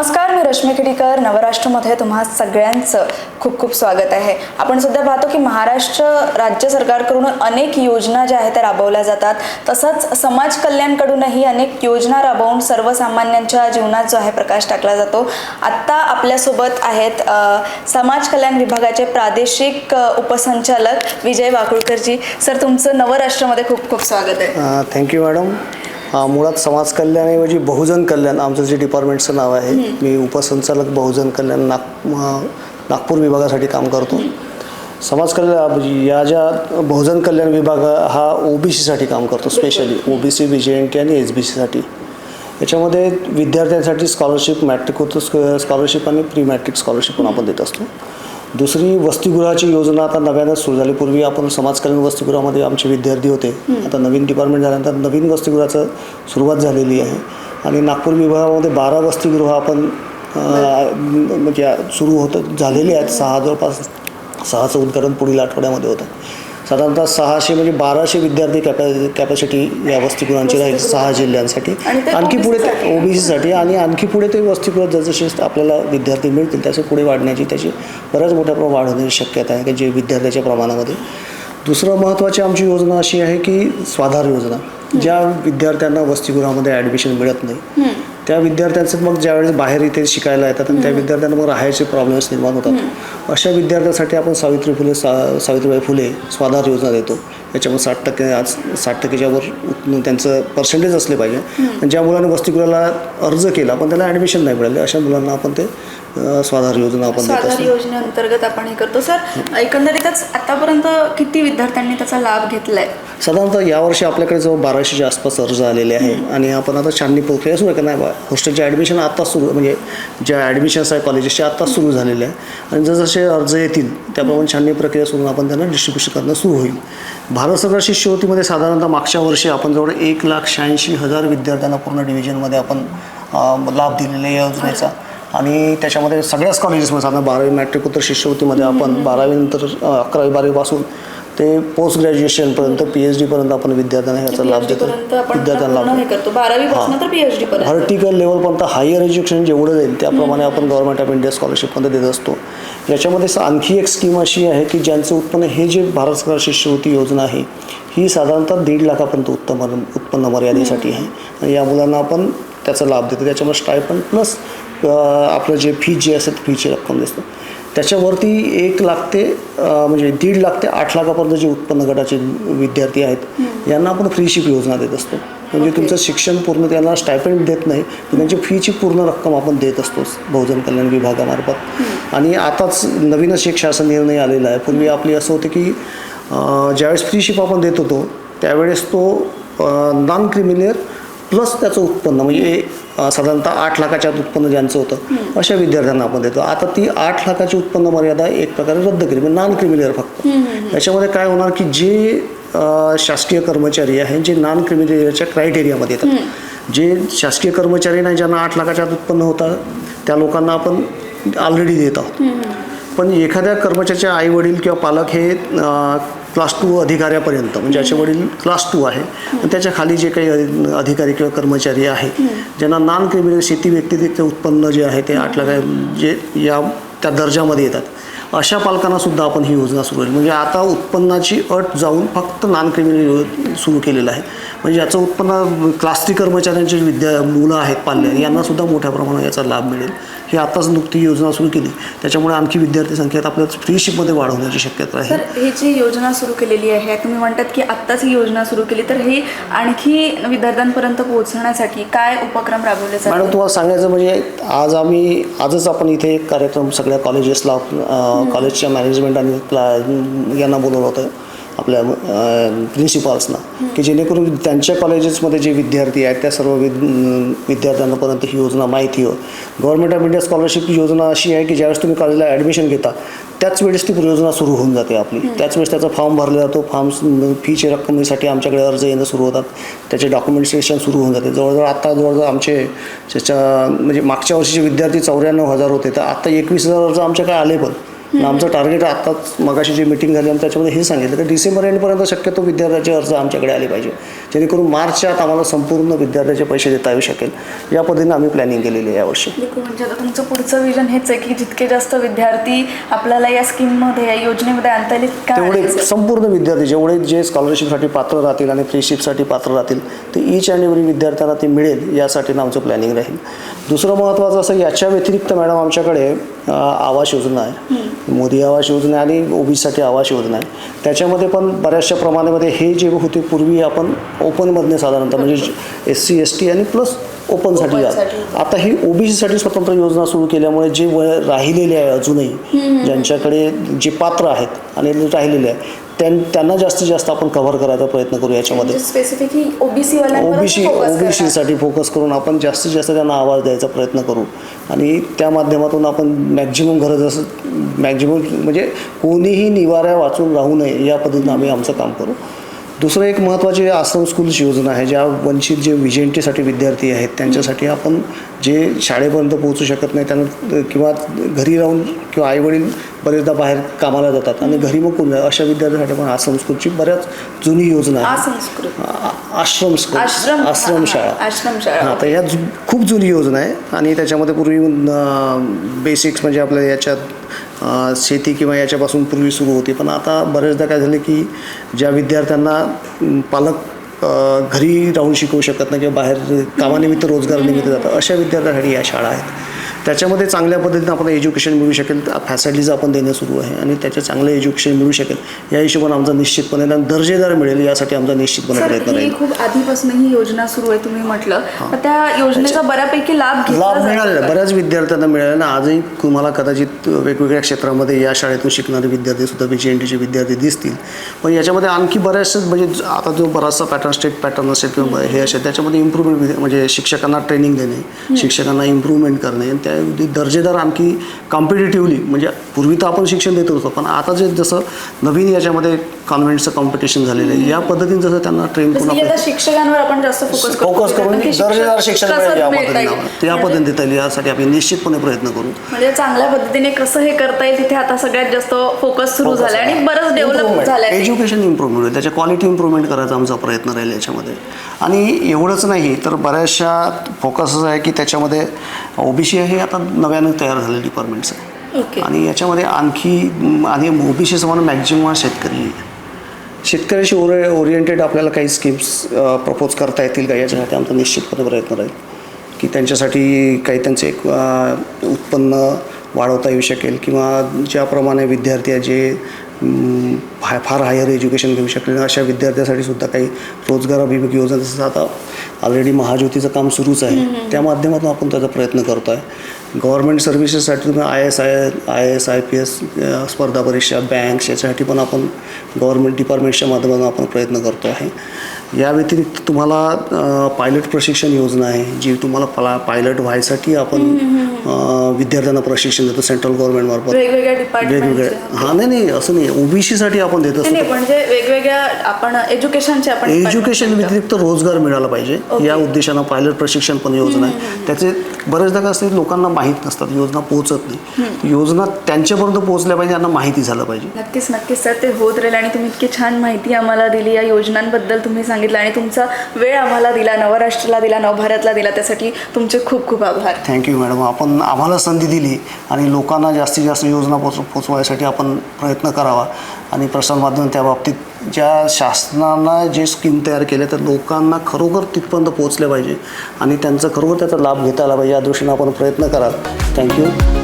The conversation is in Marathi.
नमस्कार मी रश्मी खेडीकर नवराष्ट्रमध्ये तुम्हा सगळ्यांचं खूप खूप स्वागत आहे. आपण सध्या पाहतो की महाराष्ट्र राज्य सरकारकडून अनेक योजना ज्या आहेत त्या राबवल्या जातात. तसंच समाज कल्याणकडूनही अनेक योजना राबवून सर्वसामान्यांच्या जीवनात जो आहे प्रकाश टाकला जातो. आत्ता आपल्यासोबत आहेत समाज कल्याण विभागाचे प्रादेशिक उपसंचालक विजय वाकुळकरजी. सर तुमचं नवराष्ट्रमध्ये खूप खूप स्वागत आहे. Thank you madam. मुळात समाज कल्याणऐवजी बहुजन कल्याण आमचं जे डिपार्टमेंटचं नाव आहे मी उपसंचालक बहुजन कल्याण नाग नागपूर विभागासाठी काम करतो. समाज कल्याण म्हणजे या ज्या बहुजन कल्याण विभाग हा ओ बी सीसाठी काम करतो स्पेशली ओ B C B J N T आणि एस बी सीसाठी याच्यामध्ये विद्यार्थ्यांसाठी स्कॉलरशिप मॅट्रिक होतं स्कॉलरशिप आणि प्री मॅट्रिक स्कॉलरशिप पण आपण देत असतो. दुसरी वसतिगृहाची योजना आता नव्यानंच सुरू झाली. पूर्वी आपण समाज कल्याण वसतिगृहामध्ये आमचे विद्यार्थी होते. आता नवीन डिपार्टमेंट झाल्यानंतर नवीन वसतिगृहाचं सुरुवात झालेली आहे. आणि नागपूर विभागामध्ये बारा वसतिगृह आपण म्हणजे सुरू होतं झालेली आहेत. सहा जवळपास सहाचं उद्घाटन पुढील आठवड्यामध्ये होतं साधारणतः सहाशे म्हणजे बाराशे विद्यार्थी कॅपॅ कॅपॅसिटी या वसतिगृहांची राहील सहा जिल्ह्यांसाठी. आणखी पुढे. ओबीसीसाठी आणि आणखी पुढे ते वसतिगृह जसजसे आपल्याला विद्यार्थी मिळतील त्याचे पुढे वाढण्याची त्याची बऱ्याच मोठ्या प्रमाणात वाढ होण्याची शक्यता आहे की जे विद्यार्थ्याच्या प्रमाणामध्ये. दुसरं महत्त्वाची आमची योजना अशी आहे की स्वाधार योजना ज्या विद्यार्थ्यांना वसतिगृहामध्ये ॲडमिशन मिळत नाही. त्या विद्यार्थ्यांचं मग ज्यावेळेस बाहेर इथे शिकायला येतात आणि त्या विद्यार्थ्यांना मग राहायचे प्रॉब्लेम्स निर्माण होतात. अशा विद्यार्थ्यांसाठी आपण सावित्री फुले सा सावित्रीबाई फुले स्वाधार योजना देतो. याच्यामध्ये साठ टक्के आज साठ टक्केच्या वर उत- त्यांचं पर्सेंटेज असले पाहिजे. आणि ज्या मुलांनी वसतिगृहाला अर्ज केला पण त्याला ॲडमिशन नाही मिळाले अशा मुलांना आपण ते स्वाधार योजना आपण देत स्वाधार असतो. योजनेअंतर्गत आपण हे करतो. सर एकंदरीतच आतापर्यंत किती विद्यार्थ्यांनी त्याचा लाभ घेतलाय? साधारणतः यावर्षी आपल्याकडे जवळ बाराशेच्या आसपास अर्ज आलेले आहे आणि आपण आता छाननी प्रक्रिया सुरू आहे का नाही बा? हॉस्टेलचे ॲडमिशन आत्ताच सुरू म्हणजे ज्या ॲडमिशन्स आहे कॉलेजेसचे आत्ताच सुरू झालेले आहे आणि जसजसे अर्ज येतील त्याप्रमाणे छाननी प्रक्रिया सुरू आपण त्यांना डिस्ट्रीब्युशन करणं सुरू होईल. भारत सरकार शिष्यवृत्तीमध्ये साधारणतः मागच्या वर्षी आपण जवळ एक लाख शहाऐंशी हजार विद्यार्थ्यांना पूर्ण डिव्हिजनमध्ये आपण अं, लाभ दिलेला आहे या योजनेचा. आणि त्याच्यामध्ये सगळ्याच कॉलेजेसमध्ये साधारण बारावी मॅट्रिकोत्तर शिष्यवृत्तीमध्ये आपण बारावीनंतर अकरावी बारावीपासून ते पोस्ट ग्रॅज्युएशनपर्यंत पी एच डीपर्यंत आपण विद्यार्थ्यांना ह्याचा लाभ देतो. विद्यार्थ्यांना लाभ व्हर्टिकल लेवलपर्यंत हायर एज्युकेशन जेवढं जाईल त्याप्रमाणे आपण गव्हर्नमेंट ऑफ इंडिया स्कॉलरशिपमध्ये देत असतो. याच्यामध्ये आणखी एक स्कीम अशी आहे की ज्यांचं उत्पन्न हे जे भारत सरकार शिष्यवृत्ती योजना आहे ही साधारणतः दीड लाखापर्यंत उत्तम उत्पन्न मर्यादेसाठी आहे. आणि या मुलांना आपण त्याचा लाभ देतो. त्याच्यामध्ये स्टायपन प्लस आपलं जे फी जे असेल फीची रक्कम देतो त्याच्यावरती एक लाख ते म्हणजे दीड लाख ते आठ लाखापर्यंत जे उत्पन्न गटाचे विद्यार्थी आहेत यांना आपण फ्रीशिप योजना देत असतो. म्हणजे तुमचं शिक्षण पूर्ण त्यांना स्टायपेंड देत नाही पण त्यांची फीची पूर्ण रक्कम आपण देत असतो बहुजन कल्याण विभागामार्फत. आणि आताच नवीनच एक शासन निर्णय आलेला आहे. पूर्वी आपली असं होतं की ज्यावेळेस फ्रीशिप आपण देत होतो त्यावेळेस तो नॉन क्रिमिलियर प्लस त्याचं उत्पन्न म्हणजे साधारणतः आठ लाखाच्या उत्पन्न ज्यांचं होतं अशा विद्यार्थ्यांना आपण देतो. आता ती आठ लाखाची उत्पन्न मर्यादा एक प्रकारे रद्द केली म्हणजे नॉन क्रिमिलियर फक्त. याच्यामध्ये काय होणार की जे शासकीय कर्मचारी आहे जे नॉन क्रिमिलियरच्या क्रायटेरियामध्ये येतात जे शासकीय कर्मचारी नाही ज्यांना आठ लाखाच्या उत्पन्न होतं त्या लोकांना आपण ऑलरेडी देत आहोत. पण एखाद्या कर्मचाऱ्याचे आई वडील किंवा पालक हे क्लास टू अधिकाऱ्यापर्यंत म्हणजे ज्याचे वडील क्लास टू आहे. आणि त्याच्याखाली जे काही अधि- अधिकारी किंवा कर्मचारी आहे ज्यांना नॉन क्रिमिनल शेती व्यक्तिगत उत्पन्न जे आहे ते आठ लाख जे या त्या दर्जामध्ये येतात. अशा पालकांना सुद्धा आपण ही योजना सुरू केली. म्हणजे आता उत्पन्नाची अट जाऊन फक्त नॉन क्रिमिनल सुरू केलेलं आहे. म्हणजे याचं उत्पन्न क्लास थ्री कर्मचाऱ्यांचे विद्या मुलं आहेत पाल्य यांना सुद्धा मोठ्या प्रमाणात याचा लाभ मिळेल. ही आताच नुकती योजना सुरू केली. त्याच्यामुळे आणखी विद्यार्थी संख्येत आपल्याला फ्रीशिपमध्ये वाढ होण्याची शक्यता आहे. ही जी योजना सुरू केलेली आहे तुम्ही म्हणतात की आत्ताच ही योजना सुरू केली तर ही आणखी विद्यार्थ्यांपर्यंत पोहोचण्यासाठी काय उपक्रम राबवले मॅडम जातात तुम्हाला सांगायचं म्हणजे आज आम्ही आजच आपण इथे एक कार्यक्रम सगळ्या कॉलेजेसला कॉलेजच्या मॅनेजमेंट आणि क्ला- यांना बोलवलं होतं. आपल्या प्रिन्सिपाल्सना की जेणेकरून त्यांच्या कॉलेजेसमध्ये जे विद्यार्थी आहेत त्या सर्व विद विद्यार्थ्यांपर्यंत ही योजना माहिती हो. गव्हर्नमेंट ऑफ इंडिया स्कॉलरशिप योजना अशी आहे की ज्यावेळेस तुम्ही कॉलेजला ॲडमिशन घेता त्याच वेळेस ती योजना सुरू होऊन जाते आपली. त्याच वेळेस त्याचा फॉर्म भरला जातो. फॉर्म फीचे रक्कमेसाठी आमच्याकडे अर्ज येणं सुरू होतात. त्याचे डॉक्युमेंटेशन सुरू होऊन जाते. जवळजवळ आता जवळजवळ आमचे त्याच्या म्हणजे मागच्या वर्षीचे विद्यार्थी चौऱ्याण्णव हजार होते. तर आता एकवीस हजार अर्ज आमच्याकडे आले पण. आमचं टार्गेट आत्ताच मगाशी जी मिटिंग झाली आम्ही त्याच्यामध्ये हे सांगितलं की डिसेंबर एंडपर्यंत शक्यतो विद्यार्थ्याचे अर्ज आमच्याकडे आले पाहिजे. जेणेकरून मार्चच्या आत आम्हाला संपूर्ण विद्यार्थ्याचे पैसे देता येऊ शकेल. या पद्धतीने आम्ही प्लॅनिंग केलेली आहे यावर्षी. म्हणजे आता तुमचं पुढचं विजन हेच आहे की जितके जास्त विद्यार्थी आपल्याला या स्कीममध्ये या योजनेमध्ये आणता येईल तेवढे? संपूर्ण विद्यार्थी जेवढे जे स्कॉलरशिपसाठी पात्र राहतील आणि फ्रीशिपसाठी पात्र राहतील ते ईच अँड एव्हरी विद्यार्थ्यांना ते मिळेल यासाठी आमचं प्लॅनिंग राहील. दुसरं महत्त्वाचं असं याच्या व्यतिरिक्त मॅडम आमच्याकडे आवास योजना आहे मोदी आवास योजना आणि ओबीसीसाठी आवास योजना आहे त्याच्यामध्ये पण बऱ्याचशा प्रमाणामध्ये हे जे होते पूर्वी आपण ओपनमधले साधारणतः म्हणजे एस सी एस टी आणि प्लस ओपनसाठी. आता ही ओबीसीसाठी स्वतंत्र योजना सुरू केल्यामुळे जे वय राहिलेले आहे अजूनही ज्यांच्याकडे जे पात्र आहेत आणि राहिलेले आहे त्यांना जास्तीत जास्त आपण कव्हर करायचा प्रयत्न करू याच्यामध्ये. ओबीसी. ओबीसीसाठी फोकस करून आपण जास्तीत जास्त त्यांना आवाज द्यायचा प्रयत्न करू. आणि त्या माध्यमातून आपण मॅक्झिमम गरज असं मॅक्झिमम म्हणजे कोणीही निवाऱ्या वाचून राहू नये या पद्धतीनं आम्ही आमचं काम करू. दुसरं एक महत्त्वाची आश्रम स्कूल्स योजना आहे ज्या वंचित जे विजेंटीसाठी विद्यार्थी आहेत त्यांच्यासाठी आपण जे शाळेपर्यंत पोहोचू शकत नाही त्यांना किंवा घरी राहून किंवा आईवडील बरेचदा बाहेर कामाला जातात आणि घरी मग कोण अशा विद्यार्थ्यांसाठी पण आश्रम स्कूलची बऱ्याच जुनी योजना आहे असंस्कृत आ- आश्रम स्कूल. आश्रम आश्रम हा, तर ह्या जु- खूप जुनी योजना आहे आणि त्याच्यामध्ये पूर्वी बेसिक्स म्हणजे आपल्या याच्यात शेती किंवा याच्यापासून पूर्वी सुरू होती. पण आता बरेचदा काय झालं की ज्या विद्यार्थ्यांना पालक घरी राहून शिकवू शकत नाही किंवा बाहेर कामानिमित्त रोजगारानिमित्त जातात अशा विद्यार्थ्यांसाठी या शाळा आहेत. त्याच्यामध्ये चांगल्या पद्धतीने आपण एज्युकेशन मिळू शकेल फॅसिलिटीज आपण देणं सुरू आहे आणि त्याचे चांगलं एज्युकेशन मिळू शकेल. या हिशोबाने आमचा निश्चितपणे दर्जेदार मिळेल यासाठी आमचा निश्चितपणे प्रयत्न ही राहील. खूप आधीपासून ही योजना सुरू आहे तुम्ही म्हटलं. त्या योजनेचा बऱ्यापैकी लाभ लाभ मिळालेला? बऱ्याच विद्यार्थ्यांना मिळाला आणि आजही तुम्हाला कदाचित वेगवेगळ्या क्षेत्रामध्ये या शाळेतून शिकणारे विद्यार्थी सुद्धा बी जी एन टीचे विद्यार्थी दिसतील. पण याच्यामध्ये आणखी बऱ्याचशा म्हणजे आता जो बराचसा पॅटर्न स्टेट पॅटर्न असेल किंवा हे असेल त्याच्यामध्ये इम्प्रूव्हमेंट म्हणजे शिक्षकांना ट्रेनिंग देणे शिक्षकांना इम्प्रूव्हमेंट करणे त्या दर्जेदार आणखी कॉम्पिटेटिव्हली म्हणजे पूर्वी तर आपण शिक्षण देत होतो पण आता जे जसं नवीन याच्यामध्ये कॉन्व्हेंटचं कॉम्पिटिशन झालेलं आहे या पद्धतीने जसं त्यांना ट्रेन करून शिक्षकांवर आपण जास्त फोकस करून दर्जेदार शिक्षण मिळेल या पद्धतीने त्या म्हणजे पद्धतीने देता येईल यासाठी आम्ही निश्चितपणे प्रयत्न करू. म्हणजे चांगल्या पद्धतीने कसं हे करता येईल तिथे आता सगळ्यात जास्त फोकस सुरू झालाय आणि बरंच डेव्हलप झालंय. ते. एज्युकेशन इम्प्रूव्हमेंट होईल त्याच्या क्वालिटी इम्प्रूव्हमेंट करायचा आमचा प्रयत्न राहील याच्यामध्ये. आणि एवढंच नाही तर बऱ्याचशा फोकस आहे की त्याच्यामध्ये ओबीसी हे आता नव्यानं तयार झालेलं डिपार्टमेंट्स आहे ओके. आणि याच्यामध्ये आणखी आणि ओबीसी समान मॅक्झिमम हा शेतकरी आहे. शेतकऱ्याशी ओरि ओरिएंटेड आपल्याला काही स्कीम्स प्रपोज करता येतील का? याच्यासाठी आमचा निश्चितपणे प्रयत्न राहील. की त्यांच्यासाठी काही त्यांचे एक उत्पन्न वाढवता येऊ शकेल किंवा ज्याप्रमाणे विद्यार्थी आहे जे फा फार हायर एज्युकेशन घेऊ शकले अशा विद्यार्थ्यासाठी सुद्धा काही रोजगाराभिमुख योजना जसं आता ऑलरेडी महाज्योतीचं काम सुरूच आहे. त्या माध्यमातून आपण त्याचा प्रयत्न करतो आहे गव्हर्मेंट सर्व्हिसेससाठी तुम्ही I S I I S I P S स्पर्धा परीक्षा बँक्स याच्यासाठी पण आपण गव्हर्मेंट डिपार्टमेंटच्या माध्यमातून आपण प्रयत्न करतो आहे या व्यतिरिक्त तुम्हाला पायलट प्रशिक्षण योजना आहे जी तुम्हाला पला पायलट व्हायसाठी आपण विद्यार्थ्यांना प्रशिक्षण देतो सेंट्रल गव्हर्नमेंटमार्फत वेगवेगळ्या डिपार्टमेंट हां नाही नाही असं नाही. ओबीसीसाठी आपण देत असतो नाही म्हणजे वेगवेगळ्या आपण एज्युकेशनचे आपण एज्युकेशन व्यतिरिक्त रोजगार मिळाला पाहिजे. या उद्देशानं पायलट प्रशिक्षण पण योजना आहे. त्याचे बरेचदा काय असते लोकांना माहीत नसतात योजना पोहोचत नाही. योजना त्यांच्यापर्यंत पोहोचल्या पाहिजे त्यांना माहिती झालं पाहिजे. नक्कीच नक्कीच. सर ते होत राहील आणि तुम्ही इतकी छान माहिती आम्हाला दिली. या योजनांबद्दल तुम्ही सांगितलं आणि तुमचा वेळ आम्हाला दिला नवराष्ट्राला दिला नवभारतला दिला. त्यासाठी तुमचे खूप खूप आभार. थँक्यू मॅडम आपण आम्हाला संधी दिली आणि लोकांना जास्तीत जास्त योजना पोच पोचवायसाठी आपण प्रयत्न करावा आणि प्रसारमाध्यम त्या बाबतीत ज्या शासनानं जे स्कीम तयार केले तर लोकांना खरोखर तिथपर्यंत पोचले पाहिजे आणि त्यांचा खरोखर त्याचा लाभ घेता आला पाहिजे या दृष्टीनं आपण प्रयत्न कराल. थँक्यू.